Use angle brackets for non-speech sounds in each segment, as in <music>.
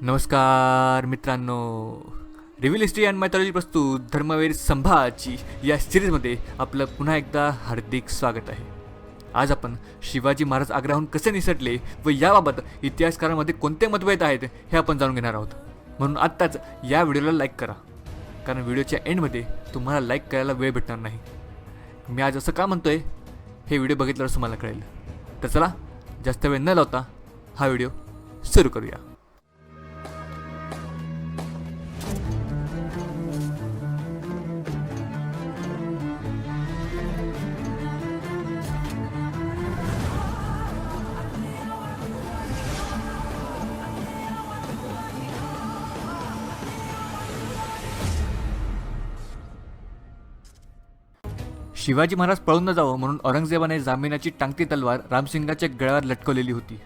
नमस्कार मित्रांनो. Reveal history and mythology प्रस्तुत धर्मवीर संभाजी या सिरीजमध्ये आपलं पुन्हा एकदा हार्दिक स्वागत आहे. आज आपण शिवाजी महाराज आग्र्याहून कसे निसटले व याबाबत इतिहासकारांमध्ये कोणते मतभेद आहेत हे आपण जाणून घेणार आहोत. म्हणून आत्ताच या व्हिडिओला लाईक करा. कारण व्हिडिओच्या एंडमध्ये तुम्हाला लाईक करायला वेळ भेटणार नाही. मी आज असं का म्हणतोय? हे व्हिडिओ बघितल्यावर तुम्हाला कळेल. तर चला जास्त वेळ न लावता हा व्हिडिओ सुरू करूया. शिवाजी महाराज पळून न जावं म्हणून औरंगजेबाने जामिनाची टांगती तलवार रामसिंगाच्या गळ्यावर लटकवलेली होती.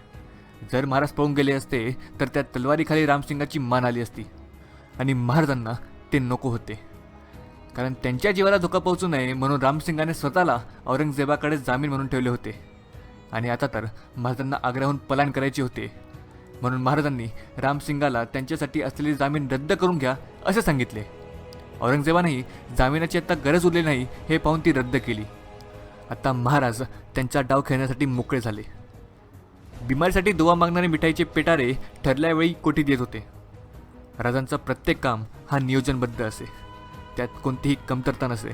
जर महाराज पळून गेले असते तर त्या तलवारीखाली रामसिंगाची मान आली असती. आणि महाराजांना ते नको होते. कारण त्यांच्या जीवाला धोका पोहोचू नये म्हणून रामसिंगाने स्वतःला औरंगजेबाकडे जामीन म्हणून ठेवले होते. आणि आता तर महाराजांना आग्र्याहून पलायन करायचे होते. म्हणून महाराजांनी रामसिंगाला त्यांच्यासाठी असलेली जामीन रद्द करून घ्या असे सांगितले. औरंगजेबानेही जामिनाची आता गरज उरली नाही हे पाहून ती रद्द केली. आता महाराज त्यांचा डाव खेळण्यासाठी मोकळे झाले. बिमारीसाठी दुवा मागणारे मिठाईचे पेटारे ठरल्यावेळी कोठीत येत होते? राजांचा प्रत्येक काम हा नियोजनबद्ध असे. त्यात कोणतीही कमतरता नसे.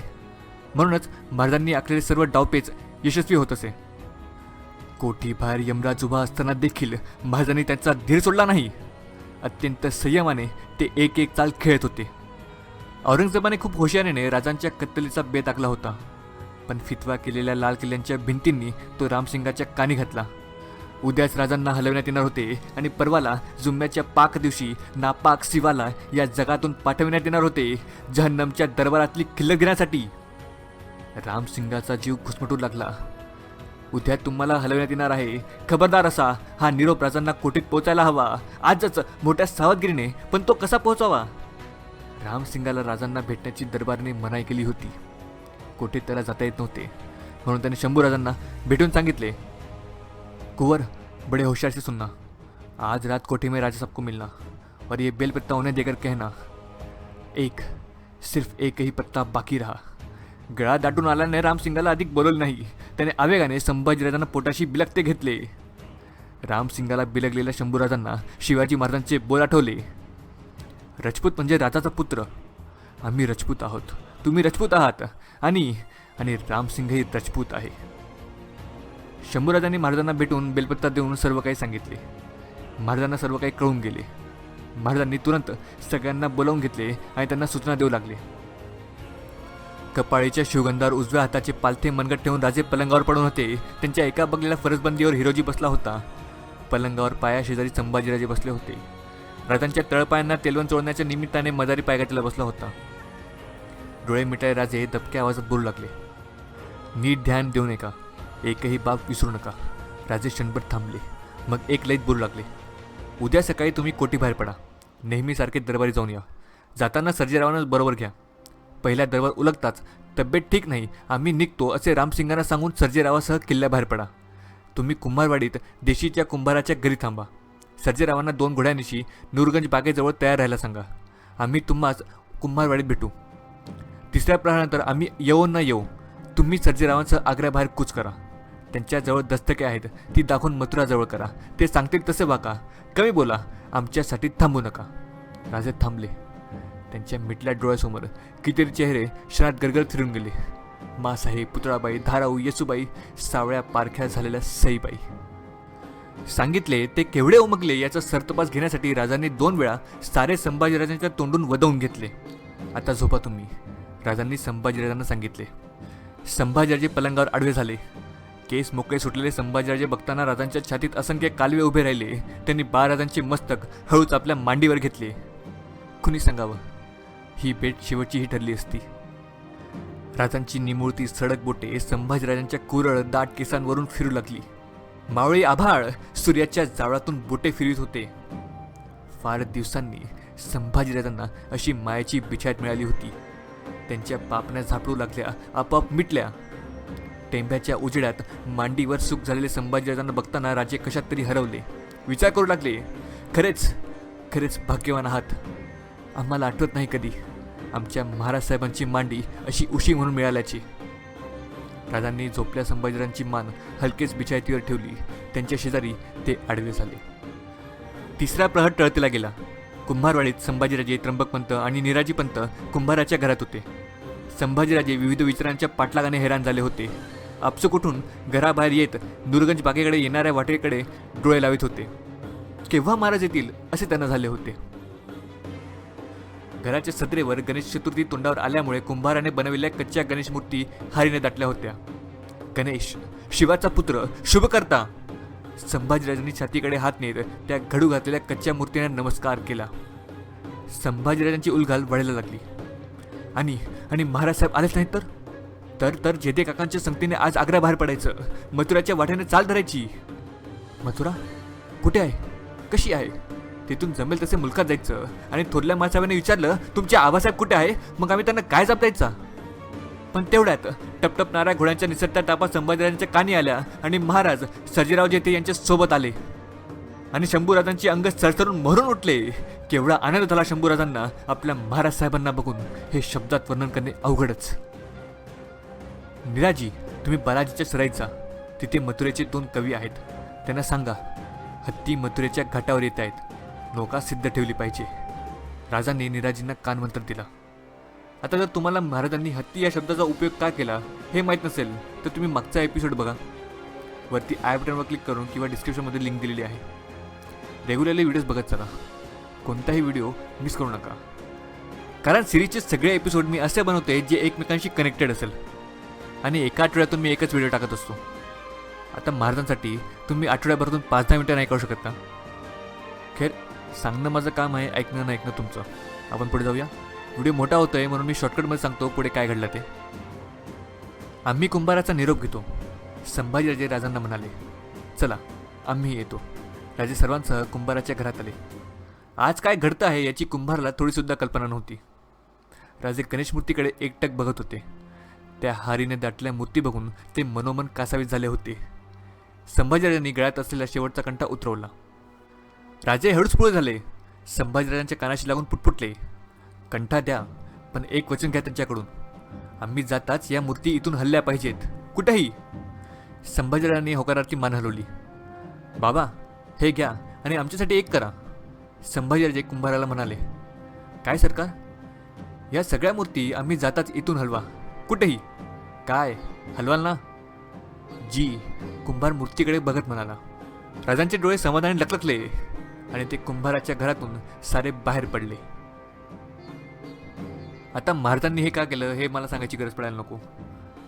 म्हणूनच महाराजांनी आखलेले सर्व डावपेच यशस्वी होत असे. कोठीबाहेर यमराज उभा असताना देखील महाराजांनी त्यांचा धीर सोडला नाही. अत्यंत संयमाने ते एक एक चाल खेळत होते. औरंगजेबाने खूप हुशारीने राजांच्या कत्तलीचा बेत आखला होता. पण फितवा केलेल्या लाल किल्ल्यांच्या भिंतींनी तो रामसिंगाच्या कानी घातला. उद्याच राजांना हलवण्यात येणार होते आणि परवाला जुम्म्याच्या पाक दिवशी नापाक शिवाला या जगातून पाठविण्यात येणार होते जहन्नमच्या दरबारातली किल्लत घेण्यासाठी. रामसिंगाचा जीव घुसमटू लागला. उद्या तुम्हाला हलवण्यात येणार आहे. खबरदार असा हा निरोप राजांना कोठीत पोचायला हवा. आजच मोठ्या सावधगिरीने पण तो कसा पोहोचावा? रामसिंगाला राजांना भेटण्याची दरबारने मनाई केली होती. कोठे त्याला जाता येत नव्हते. म्हणून त्याने शंभूराजांना भेटून सांगितले कुंवर बड़े होशियार से सुनना. आज रात कोठे में राजा सबको मिलना. और ये बेल पत्ता उन्हें देकर कहना. एक सिर्फ एक ही पत्ता बाकी रहा. गळा दाटून आल्याने रामसिंगाला अधिक बोलवलं नाही. त्याने आवेगाने संभाजीराजांना पोटाशी बिलकते घेतले. रामसिंगाला बिलगलेल्या शंभूराजांना शिवाजी महाराजांचे बोल आठवले. रजपूत म्हणजे राजाचा पुत्र. आम्ही रजपूत आहोत. तुम्ही रजपूत आहात. आणि आणि रामसिंगही रजपूत आहे. शंभूराजांनी महाराजांना भेटून बेलपत्ता देऊन सर्व काही सांगितले. महाराजांना सर्व काही कळून गेले. महाराजांनी तुरंत सगळ्यांना बोलावून घेतले आणि त्यांना सूचना देऊ लागले. कपाळीच्या शिवगंधावर उजव्या हाताचे पालथे मनगट ठेवून राजे पलंगावर पडून होते. त्यांच्या एका बगलेल्या फरसबंदीवर हिरोजी बसला होता. पलंगावर पाया शेजारी संभाजीराजे बसले होते. राजांच्या तळपायांना तेलवण चोळण्याच्या निमित्ताने मदारी पायघाटीला बसला होता. डोळे मिटाळे राजे दबक्या आवाजात बोलू लागले. नीट ध्यान देऊ नका. एकही बाब विसरू नका. राजे क्षणभर थांबले. मग एक लईत बोलू लागले. उद्या सकाळी तुम्ही कोटी बाहेर पडा. नेहमीसारखे दरबारी जाऊन या. जाताना सर्जेरावांना बरोबर घ्या. पहिला दरबार उलगताच. तब्येत ठीक नाही. आम्ही निघतो असे रामसिंगांना सांगून सर्जेरावासह किल्ल्याबाहेर पडा. तुम्ही कुंभारवाडीत देशीच्या कुंभाराच्या घरी थांबा. सर्जेरावांना दोन घोड्यांनिशी नूरगंज बागेजवळ तयार राहायला सांगा. आम्ही तुम्हाच कुंभारवाडीत भेटू. तिसऱ्या प्रहारानंतर आम्ही येऊ न येऊ तुम्ही सर्जेरावांसह आग्र्याबाहेर कूच करा. त्यांच्याजवळ दस्तके आहेत ती दाखवून मथुराजवळ करा. ते सांगतील तसे वाका. कमी बोला आमच्यासाठी थांबू नका. राजे थांबले. त्यांच्या मिटल्या डोळ्यासमोर कितीतरी चेहरे क्षणात गरगर फिरून गेले. मासाहेब पुतळाबाई धाराऊ येसुबाई सावळ्या पारख्या झालेल्या सईबाई. सांगितले ते केवढे उमगले याचा सरतपास घेण्यासाठी राजांनी दोन वेळा सारे संभाजीराजांच्या तोंडून वदवून घेतले. आता झोपा तुम्ही राजांनी संभाजीराजांना सांगितले. संभाजीराजे पलंगावर आडवे झाले. केस मोकळे सुटलेले संभाजीराजे बघताना राजांच्या छातीत असंख्य कालवे उभे राहिले. त्यांनी बाळराजांचे मस्तक हळूच आपल्या मांडीवर घेतले. कुणी सांगावं? ही भेट शेवटचीही ठरली असती. राजांची निमुळती सडक बोटे संभाजीराजांच्या कुरळ दाट केसांवरून फिरू लागली. मावळी आभाळ सूर्याच्या जावळातून बोटे फिरत होते. फार दिवसांनी संभाजीराजांना अशी मायाची बिछायत मिळाली होती. त्यांच्या पापण्या झापडू लागल्या आपोआप मिटल्या. टेंब्याच्या उजेड्यात मांडीवर सुख झालेले संभाजीराजांना बघताना राजे कशात तरी हरवले. विचार करू लागले खरेच खरेच भाग्यवान आहात. आम्हाला आठवत नाही कधी. आमच्या महाराज साहेबांची मांडी अशी उशी म्हणून मिळाल्याची. राजांनी झोपल्या संभाजीराजांची मान हलकेच बिछायतीवर ठेवली. त्यांच्या शेजारी ते आडवे झाले. तिसरा प्रहर टळतीला गेला. कुंभारवाडीत संभाजीराजे त्र्यंबकपंत आणि निराजीपंत कुंभाराच्या घरात होते. संभाजीराजे विविध विचारांच्या पाठलागाने हैराण झाले होते. आपसूक उठून घराबाहेर येत दुर्गंज बागेकडे येणाऱ्या वाटेकडे डोळे लावित होते. केव्हा महाराज येतील असे त्यांना झाले होते. घराच्या सदरेवर गणेश चतुर्थी तोंडावर आल्यामुळे कुंभाराने बनविलेल्या कच्च्या गणेश मूर्ती हारीने दाटल्या होत्या. गणेश शिवाचा पुत्र शुभकर्ता संभाजीराजांनी छातीकडे हात नेत त्या घडू घातलेल्या कच्च्या मूर्तीने नमस्कार केला. संभाजीराजांची उलघाल वळायला लागली. आणि आणि महाराज साहेब आलेच नाहीत तर? तर तर जेदे काकांच्या संगतीने आज आग्रा बाहेर पडायचं. मथुराच्या वाट्याने चाल धरायची. मथुरा? कुठे आहे? कशी आहे? तिथून जमेल तसे मुलकात जायचं. आणि थोरल्या मासाहेबांनी विचारलं तुमचे आबासाहेब कुठे आहे? मग आम्ही त्यांना काय जाप द्यायचा? पण तेवढ्यात टपटपणाऱ्या घोड्यांच्या निसरत्या टापा संभाजीराजांच्या कानी आल्या आणि महाराज सर्जीराव जेते यांच्या सोबत आले. आणि शंभूराजांची अंग सरसरून मरून उठले. केवढा आनंद झाला शंभूराजांना आपल्या महाराज साहेबांना बघून. हे शब्दात वर्णन करणे अवघडच. निराजी तुम्ही बालाजीच्या सराईचा तिथे मथुरेचे दोन कवी आहेत. त्यांना सांगा हत्ती मथुरेच्या घाटावर येत आहेत. नौका सिद्ध ठेवली पाहिजे. राजांनी निराजींना कानमंत्र दिला. आता जर तुम्हाला महाराजांनी हत्ती या शब्दाचा उपयोग का केला हे माहीत नसेल तर तुम्ही मागचा एपिसोड बघा. वरती आय बटनवर क्लिक करून किंवा डिस्क्रिप्शनमध्ये लिंक दिलेली आहे. रेग्युलरली व्हिडिओज बघत चला. कोणताही व्हिडिओ मिस करू नका. कारण सिरीजचे सगळे एपिसोड मी असे बनवते जे एकमेकांशी कनेक्टेड असेल. आणि एका आठवड्यातून मी एकच व्हिडिओ टाकत असतो. आता महाराजांसाठी तुम्ही आठवड्याभरातून पाच दहा मिनटं नाही करू शकत ना? खेर सांगणं माझं काम आहे ऐकणं नाही ऐकणं तुमचं. आपण पुढे जाऊया. व्हिडिओ मोठा होतो आहे म्हणून मी शॉर्टकटमध्ये सांगतो पुढे काय घडलं ते. आम्ही कुंभाराचा निरोप घेतो. संभाजीराजे राजांना म्हणाले चला आम्ही येतो. राजे सर्वांसह कुंभाराच्या घरात आले. आज काय घडतं आहे याची कुंभाराला थोडीसुद्धा कल्पना नव्हती. राजे गणेश मूर्तीकडे एकटक बघत होते. त्या हारीने दाटल्या मूर्ती बघून ते मनोमन कासावीस झाले होते. संभाजीराजांनी गळ्यात असलेला शेवटचा कंठा उतरवला. राजे हळूच पुढे झाले. संभाजीराजांच्या कानाशी लागून पुटपुटले. कंठा द्या पण एक वचन घ्या त्यांच्याकडून. आम्ही जाताच या मूर्ती इथून हल्ल्या पाहिजेत. कुठेही? संभाजीराजांनी होकारार्थी मान हलवली. बाबा हे घ्या आणि आमच्यासाठी एक करा. संभाजीराजे कुंभाराला म्हणाले काय सरकार? या सगळ्या मूर्ती आम्ही जाताच इथून हलवा. कुठेही? काय? हलवाल ना. जी कुंभार मूर्तीकडे बघत म्हणाला. राजांचे डोळे समाधानी लकलकले आणि ते कुंभाराच्या घरातून सारे बाहेर पडले. आता महाराजांनी हे का केलं हे मला सांगायची गरज पडायला नको.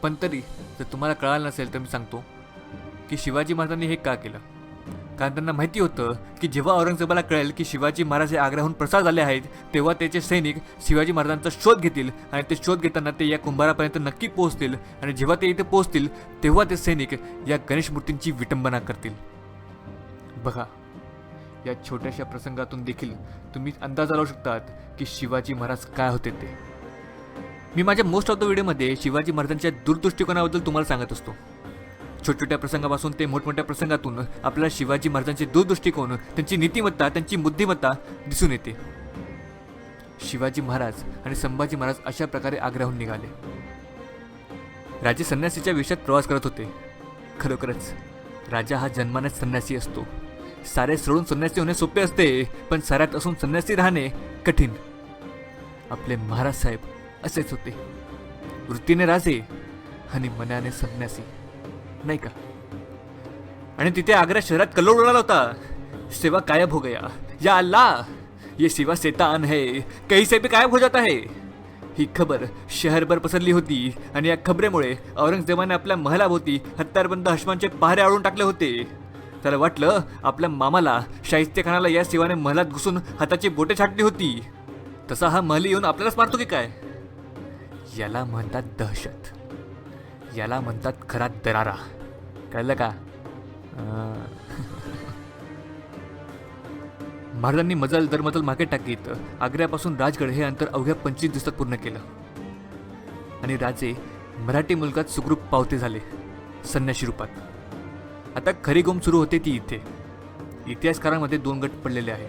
पण तरी जर तुम्हाला कळालं नसेल तर मी सांगतो की शिवाजी महाराजांनी हे का केलं? कारण त्यांना माहिती होतं की जेव्हा औरंगजेबाला कळेल की शिवाजी महाराज हे आग्राहून प्रसार झाले आहेत तेव्हा त्याचे सैनिक शिवाजी महाराजांचा शोध घेतील आणि ते शोध घेताना ते या कुंभारापर्यंत नक्की पोहोचतील आणि जेव्हा ते इथे पोहोचतील तेव्हा ते सैनिक या गणेश मूर्तींची विटंबना करतील. बघा या छोट्याशा प्रसंगातून देखील तुम्ही अंदाज लावू शकतात की शिवाजी महाराज काय होते ते. मी माझ्या मोस्ट ऑफ द व्हिडिओमध्ये शिवाजी महाराजांच्या दूरदृष्टिकोनाबद्दल तुम्हाला सांगत असतो. छोट्या छोट्या प्रसंगापासून ते मोठमोठ्या प्रसंगातून आपल्याला शिवाजी महाराजांचे दूरदृष्टिकोन त्यांची नीतिमत्ता त्यांची बुद्धिमत्ता दिसून येते. शिवाजी महाराज आणि संभाजी महाराज अशा प्रकारे आग्र्याहून निघाले. राजे संन्यासीच्या विषयात प्रवास करत होते. खरोखरच राजा हा जन्मानेच संन्यासी असतो. सारे सोडून संन्यासी होणे सोपे असते पण साऱ्यात असून संन्यासी राहणे कठीण. आपले महाराज साहेब असेच होते. वृत्तीने राजे आणि मनाने संन्यासी. नाही का? आणि तिथे आग्रा शहरात कल्लोळ उडाला होता. सेवा गायब हो गया. या अल्ला ये सेवा सेतान है. कहीं से भी गायब हो जाता है. ही खबर शहरभर पसरली होती आणि या खबरेमुळे औरंगजेबाने आपल्या महलाभोवती हत्यारबंद हश्मांचे पहारे आळून टाकले होते. त्याला वाटलं आपल्या मामाला शाहिस्तेखानाला या सेवाने महलात घुसून हाताची बोटे छाटली होती. तसा हा महली येऊन आपल्यालाच मारतो की काय? याला म्हणतात दहशत. याला म्हणतात खरा दरारा. कळलं का? <laughs> महाराजांनी मजल दरमजल मागे टाकीत आग्र्यापासून राजगड हे अंतर अवघ्या पंचवीस दिवसात पूर्ण केलं. आणि राजे मराठी मुलगात सुखरूप पावते झाले संन्याशी रूपात. आता खरी गोम सुरू होते ती इथे. इतिहासकारांमध्ये दोन गट पडलेले आहे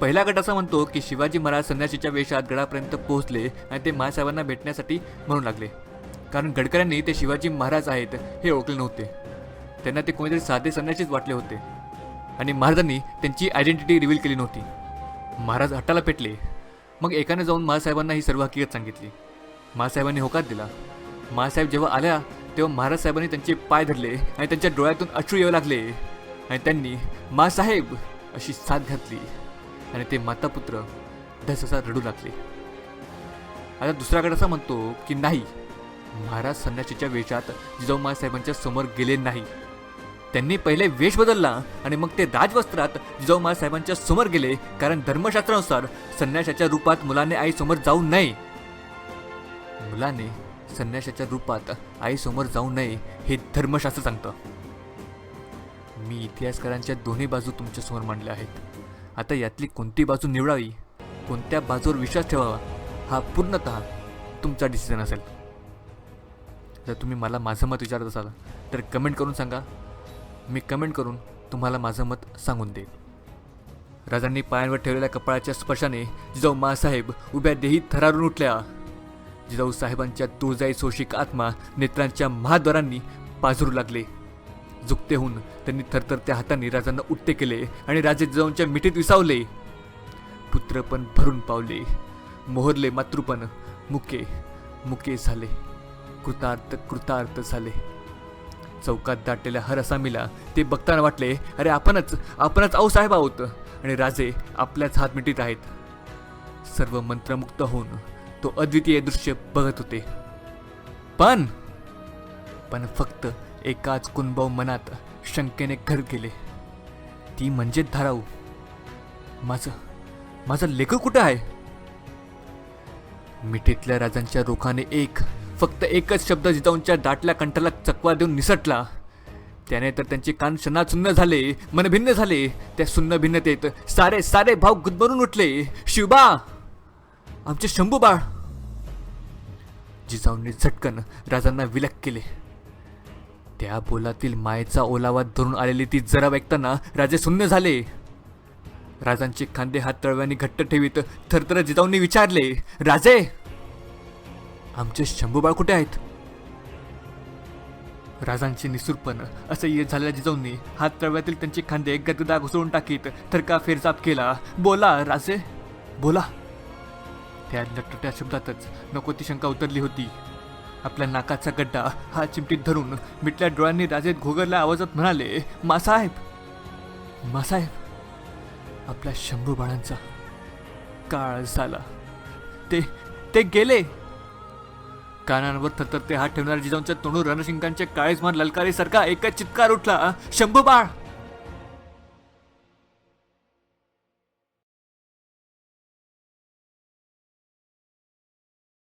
पहिला गट असं म्हणतो की शिवाजी महाराज संन्यासीच्या वेशात गडापर्यंत पोहोचले आणि ते महासाहेबांना भेटण्यासाठी म्हणू लागले. कारण गडकऱ्यांनी ते शिवाजी महाराज आहेत हे ओळखले नव्हते. त्यांना ते कोणीतरी साधे संन्यासीच वाटले होते. आणि महाराजांनी त्यांची आयडेंटिटी रिव्हील केली नव्हती. महाराज हट्टाला पेटले. मग एकाने जाऊन महासाहेबांना ही सर्व हकीकत सांगितली. महासाहेबांनी होकार दिला. महासाहेब जेव्हा आल्या तेव्हा महाराज साहेबांनी त्यांचे पाय धरले आणि त्यांच्या डोळ्यातून अश्रू येऊ लागले. आणि त्यांनी मासाहेब अशी साथ घातली. आणि ते मातापुत्र धससा रडू लागले. आता दुसराकडे असा म्हणतो की नाही महाराज संन्याशीच्या वेशात जिजाऊ महासाहेबांच्या समोर गेले नाही. त्यांनी पहिले वेश बदलला आणि मग ते राजवस्त्रात जिजाऊ महासाहेबांच्या समोर गेले. कारण धर्मशास्त्रानुसार संन्याशाच्या रूपात मुलाने आई समोर जाऊ नये. मुलाने संन्याशाच्या रूपात आई समोर जाऊ नये हे धर्मशास्त्र सांगतं. मी इतिहासकारांच्या दोन्ही बाजू तुमच्यासमोर मांडल्या आहेत. आता यातली कोणती बाजू निवडावी? कोणत्या बाजूवर विश्वास ठेवावा? हा पूर्णतः तुमचा डिसिजन असेल. जर तुम्ही मला माझं मत विचारत असाल तर कमेंट करून सांगा. मी कमेंट करून तुम्हाला माझं मत सांगून देईन. राजांनी पायांवर ठेवलेल्या कपाळाच्या स्पर्शाने जिजाऊ मासाहेब उभ्या देही थरारून उठल्या. जिजाऊ साहेबांच्या तुळजाई सोशिक आत्मा नेत्रांच्या महाद्वारांनी पाझरू लागले. झुकते होऊन त्यांनी थरथरत्या हातांनी राजांना उट्टे केले आणि राजे जिजाऊंच्या मिठीत विसावले. पुत्र पण भरून पावले. मोहरले मातृपण. मुके मुके झाले. कृतार्थ कृतार्थ झाले. चौकात दाटलेल्या हर असामीला ते बघताना वाटले अरे आपणच आपणच आऊ साहेब आहोत. आणि राजे आपल्याच हात मिटीत आहेत. सर्व मंत्रमुक्त होऊन तो अद्वितीय दृश्य बघत होते. पण पण फक्त एकाच कुणबाऊ मनात शंकेने घर गेले. ती म्हणजे धाराऊ. माझं माझं लेखक कुठं आहे? मिठीतल्या राजांच्या रोखाने एक फक्त एकच शब्द जिजाऊंच्या दाटल्या कंठाला चकवा देऊन निसटला. त्याने तर त्यांचे कान शनाचुन्न झाले मनभिन्न झाले. त्या सुन्न भिन्नतेत सारे सारे भाव गुदमरून उठले. शिवबा! आमचे शंभू बाळ. जिजाऊंनी झटकन राजांना विलक केले. त्या बोलातील मायेचा ओलावा धरून आलेली ती जरा ऐकताना राजे शून्य झाले. राजांचे खांदे हात तळव्याने घट्ट ठेवीत थरथर जिजाऊंनी विचारले राजे आमचे शंभूबाळ कुठे आहेत? राजांचे निसूरपण असं येत झालेल्या जिजाऊंनी हात तळव्यातील त्यांचे खांदे गदगदा घुसळून टाकीत थरका फेरजाप केला. बोला राजे बोला. त्या लटट्या शब्दातच नको ती शंका उतरली होती. आपल्या नाकाचा गड्डा हा चिमटीत धरून मिटल्या डोळ्यांनी राजेत घोगरल्या आवाजात म्हणाले मासाहेब मासाहेब आपल्या शंभू बाळांचा काळ झाला. ते ते गेले. कानांवर थरथरते हात ठेवणाऱ्या जिजाऊंच्या तोंडून रणशिंगांच्या काळीजमान ललकारीसारखा एकच चित्कार उठला शंभू बाळ